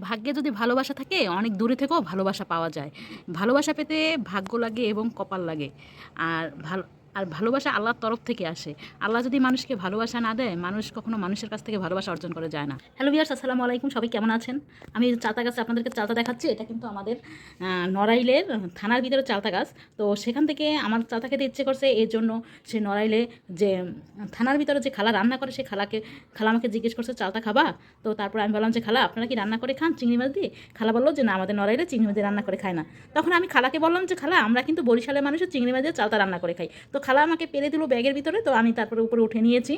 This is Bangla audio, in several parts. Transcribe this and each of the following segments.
ভাগ্যে যদি ভালোবাসা থাকে, অনেক দূরে থেকেও ভালোবাসা পাওয়া যায়। ভালোবাসা পেতে ভাগ্য লাগে এবং কপাল লাগে। আর ভালো আর ভালোবাসা আল্লাহর তরফ থেকে আসে। আল্লাহ যদি মানুষকে ভালোবাসা না দেয়, মানুষ কখনো মানুষের কাছ থেকে ভালোবাসা অর্জন করে যায় না। হ্যালো বিয়ার্স আসসালামু আলাইকুম, সবাই কেমন আছেন? আমি চালতা গাছে আপনাদেরকে চালতা দেখাচ্ছি। এটা কিন্তু আমাদের নড়াইলের থানার ভিতরে চালতা গাছ। তো সেখান থেকে আমার চালতা খেতে ইচ্ছে করছে, এর জন্য সে নড়াইলে যে, থানার ভিতরে যে খালা রান্না করে, সে খালাকে, খালা আমাকে জিজ্ঞেস করছে, চালতা খাবা? তো তারপর আমি বললাম যে, খালা, আপনারা কি রান্না করে খান চিংড়ি মাছ দিয়ে? খালা বলল যে, না, আমাদের নড়াইলে চিংড়ি মাছ দিয়ে রান্না করে খায় না। তখন আমি খালাকে বললাম যে, খালা, আমরা কিন্তু বরিশালের মানুষের চিংড়ি মাছ দিয়ে চালতা রান্না করে খাই। তো খালা আমাকে পেরে দিল ব্যাগের ভিতরে, তো আমি তারপরে উপরে উঠে নিয়েছি।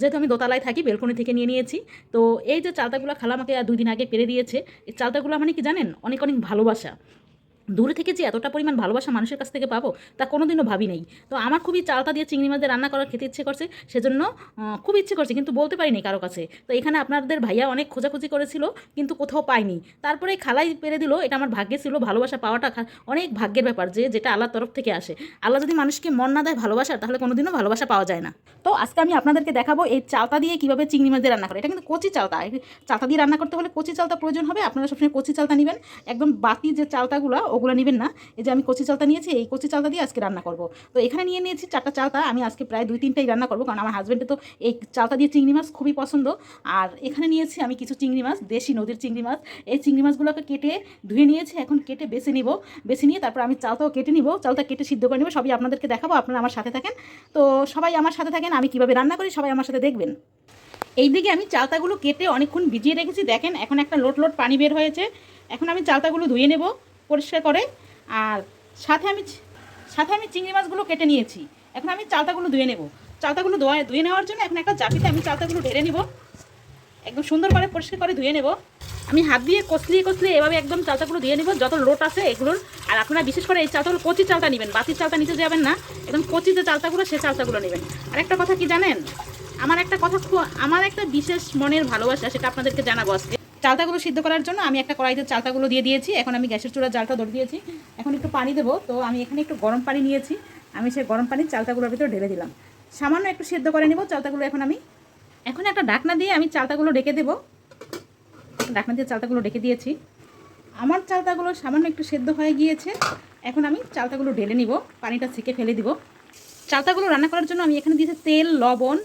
যেহেতু আমি দোতলায় থাকি, বেলকনি থেকে নিয়ে নিয়েছি। তো এই যে চালতাগুলো খালা আমাকে দুই দিন আগে পেরে দিয়েছে, এই চালতাগুলো মানে কি জানেন? অনেক অনেক ভালোবাসা। দূরে থেকে যে এতটা পরিমাণ ভালোবাসা মানুষের কাছ থেকে পাবো, তা কোনোদিনও ভাবি নেই। তো আমার খুবই চালতা দিয়ে চিংড়ি মাছ রান্না করার খেতে ইচ্ছে করছে, সেজন্য খুব ইচ্ছে করছে, কিন্তু বলতে পারিনি কারও কাছে। তো এখানে আপনাদের ভাইয়া অনেক খোঁজাখুঁজি করেছিল, কিন্তু কোথাও পাইনি তারপরে খালাই পেরে দিল, এটা আমার ভাগ্যে ছিল, ভালোবাসা পাওয়াটা অনেক ভাগ্যের ব্যাপার যে, যেটা আল্লাহর তরফ থেকে আসে। আল্লাহ যদি মানুষকে মন না দেয় ভালোবাসা তাহলে কোনোদিনও ভালোবাসা পাওয়া যায় না। তো আজকে আমি আপনাদেরকে দেখাবো এই চালতা দিয়ে কীভাবে চিংড়ি মাছ দিয়ে রান্না করে এটা কিন্তু কচি চালতা। চালতা দিয়ে রান্না করতে হলে কচি চালতা প্রয়োজন হবে, আপনারা সবসময় কচি চালতা নেবেন। একদম বাতি যে চালতাগুলো ওগুলো নেবেন না। এই যে আমি কচি চালতা নিয়েছি, এই কচি চালতা দিয়ে আজকে রান্না করব। তো এখানে নিয়ে নিয়েছি চারটা চালতা, আমি আজকে প্রায় দুই তিনটাই রান্না করব, কারণ আমার হাজব্যান্ডে তো এই চালতা দিয়ে চিংড়ি মাছ খুবই পছন্দ। আর এখানে নিয়েছি আমি কিছু চিংড়ি মাছ, দেশি নদীর চিংড়ি মাছ। এই চিংড়ি মাছগুলোকে কেটে ধুয়ে নিয়েছি, এখন কেটে বেছে নিব। বেছে নিয়ে তারপর আমি চালতাও কেটে নিব, চালতা কেটে সিদ্ধ করে নেব, সবই আপনাদেরকে দেখাবো, আপনারা আমার সাথে থাকেন। তো সবাই আমার সাথে থাকেন, আমি কীভাবে রান্না করি সবাই আমার সাথে দেখবেন। এইদিকে আমি চালতাগুলো কেটে অনেকক্ষণ ভিজিয়ে রেখেছি, দেখেন এখন একটা লোট লোট পানি বের হয়েছে। এখন আমি চালতাগুলো ধুয়ে নেব। পরিষ্কার করে আর সাথে আমি সাথে আমি চিংড়ি মাছগুলো কেটে নিয়েছি। এখন আমি চালতাগুলো ধুয়ে নেব। চালতাগুলো ধোয়া ধুয়ে নেওয়ার জন্য এখন একটা জাপিতে আমি চালতাগুলো ঢেলে নেব। একদম সুন্দর করে পরিষ্কার করে ধুয়ে নেব। আমি হাত দিয়ে কষলিয়ে কষলিয়ে এভাবে একদম চালতাগুলো দিয়ে নেব। যত লোট আছে এগুলোর। আর আপনারা বিশেষ করে এই চালতাগুলো কচি চালতা নেবেন। বাতির চালতা নিতে যাবেন না। একদম কচি যে চালতাগুলো, সে চালতাগুলো নেবেন। আর একটা কথা কি জানেন? আমার একটা কথা আমার একটা বিশেষ মনের ভালোবাসা, সেটা আপনাদেরকে জানাব আজকে। চালতাগুলো সিদ্ধ করার জন্য আমি একটা কড়াইতে চালতাগুলো দিয়ে দিয়েছি। এখন আমি গ্যাসের চূড়া জালটা ধরে দিয়েছি। এখন একটু পানি দেবো। তো আমি এখানে একটু গরম পানি নিয়েছি। আমি সেই গরম পানি চালতাগুলোর ভিতরে ঢেলে দিলাম। সামান্য একটু সিদ্ধ করে নেব। চালতাগুলো এখন আমি এখন একটা ডাকনা দিয়ে আমি চালতাগুলো ডেকে দেবো। ডাকনা দিয়ে চালতাগুলো ডেকে দিয়েছি। আমার চালতাগুলো সামান্য একটু সেদ্ধ হয়ে গিয়েছে। এখন আমি চালতাগুলো ঢেলে নিব। পানিটা ছেঁকে ফেলে দিব। চালতাগুলো রান্না করার জন্য আমি এখানে দিয়েছি তেল, লবণ,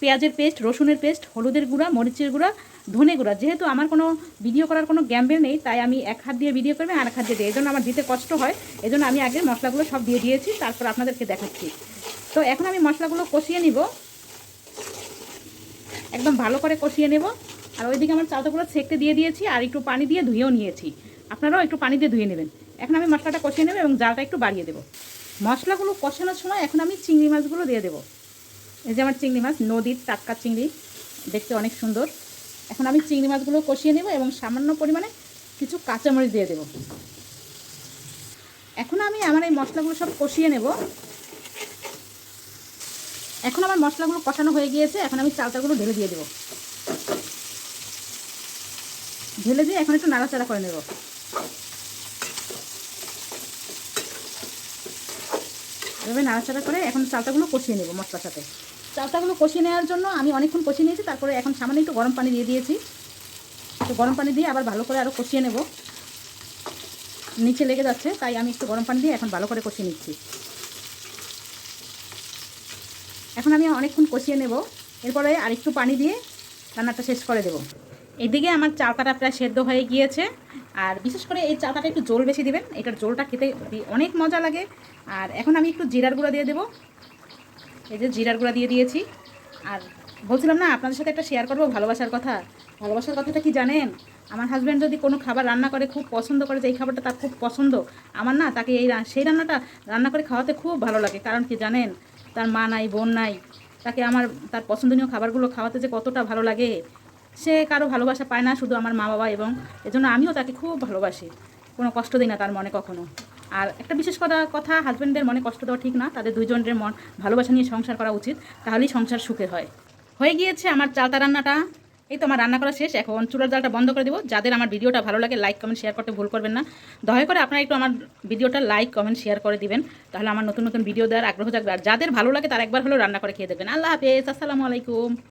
পেঁয়াজের পেস্ট, রসুনের পেস্ট, হলুদের গুঁড়া, মরিচের গুঁড়া ধনে গুঁড়া। যেহেতু আমার কোনো ভিডিও করার কোনো গ্যাম্বেল নেই, তাই আমি এক হাত দিয়ে ভিডিও করবে আর এক হাত দিয়ে দিই এই জন্য আমার দিতে কষ্ট হয়। এই জন্য আমি আগে মশলাগুলো সব দিয়ে দিয়েছি, তারপর আপনাদেরকে দেখাচ্ছি। তো এখন আমি মশলাগুলো কষিয়ে নিব। একদম ভালো করে কষিয়ে নেব। আর ওইদিকে আমার চালতাগুলো সেঁকতে দিয়ে দিয়েছি আর একটু পানি দিয়ে ধুয়েও নিয়েছি। আপনারাও একটু পানি দিয়ে ধুয়ে নেবেন। এখন আমি মশলাটা কষিয়ে নেব এবং জালটা একটু বাড়িয়ে দেবো। মশলাগুলো কষানোর সময় এখন আমি চিংড়ি মাছগুলো দিয়ে দেবো। এই যে আমার চিংড়ি মাছ, নদীর টাটকা চিংড়ি, দেখতে অনেক সুন্দর। এখন আমি চিংড়ি মাছগুলো কষিয়ে নেব এবং সামান্য পরিমাণে কিছু কাঁচামরিচ দিয়ে দেব। এখন আমি আমার এই মশলাগুলো সব কষিয়ে নেব। এখন আমার মশলাগুলো কষানো হয়ে গিয়েছে, এখন আমি চালটাগুলো ঢেলে দিয়ে দেবো। ঢেলে দিয়ে এখন একটু নাড়াচাড়া করে নেব। এভাবে নাড়াচাড়া করে এখন চালটাগুলো কষিয়ে নেব মশলার সাথে। চালটাগুলো কষিয়ে নেওয়ার জন্য আমি অনেকক্ষণ কষিয়ে নিয়েছি, তারপরে এখন সামান্য একটু গরম পানি দিয়ে দিয়েছি। তো গরম পানি দিয়ে আবার ভালো করে আরও কষিয়ে নেব। নিচে লেগে যাচ্ছে, তাই আমি একটু গরম পানি দিয়ে এখন ভালো করে কষিয়ে নিচ্ছি। এখন আমি অনেকক্ষণ কষিয়ে নেব, এরপরে আরেকটু পানি দিয়ে রান্নাটা শেষ করে দেব। এদিকে আমার চালতাটা প্রায় সেদ্ধ হয়ে গিয়েছে, আর বিশেষ করে এই চালতাটা একটু জল বেশি দিবেন, এটার জলটা খেতে অনেক মজা লাগে। আর এখন আমি একটু জিরার গুঁড়া দিয়ে দেবো। এই যে জিরার গুঁড়া দিয়ে দিয়েছি। আর বলছিলাম না, আপনাদের সাথে একটা শেয়ার করব, ভালোবাসার কথা। ভালোবাসার কথাটা কি জানেন? আমার হাজব্যান্ড যদি কোনো খাবার রান্না করে, খুব পছন্দ করে যে এই খাবারটা তার খুব পছন্দ, আমার না তাকে এই সেই রান্নাটা রান্না করে খাওয়াতে খুব ভালো লাগে। কারণ কি জানেন? তার মা নাই, বোন নাই। তাকে আমার, তার পছন্দনীয় খাবারগুলো খাওয়াতে যে কতটা ভালো লাগে, সে কারও ভালোবাসা পায় না, শুধু আমার মা বাবা এবং এজন্য আমিও তাকে খুব ভালোবাসি। কোনো কষ্ট দিই না তার মনে কখনো। আর একটা বিশেষ কথা কথা হাজব্যান্ডদের মনে কষ্ট দেওয়া ঠিক না, তাদের দুইজনের মন ভালোবাসা নিয়ে সংসার করা উচিত, তাহলেই সংসার সুখের হয়। হয়ে গিয়েছে আমার চালতা রান্নাটা। এই তো আমার রান্না করা শেষ, এখন চুলার জালটা বন্ধ করে দেবো। যাদের আমার ভিডিওটা ভালো লাগে লাইক কমেন্ট শেয়ার করতে ভুল করবেন না। দয়া করে আপনারা একটু আমার ভিডিওটা লাইক কমেন্ট শেয়ার করে দিবেন। তাহলে আমার নতুন নতুন ভিডিও দেওয়ার আগ্রহ থাকবে আর যাদের ভালো লাগে, তার একবার হলেও রান্না করে খেয়ে দেবেন আল্লাহ হাফেজ, আসসালামু আলাইকুম।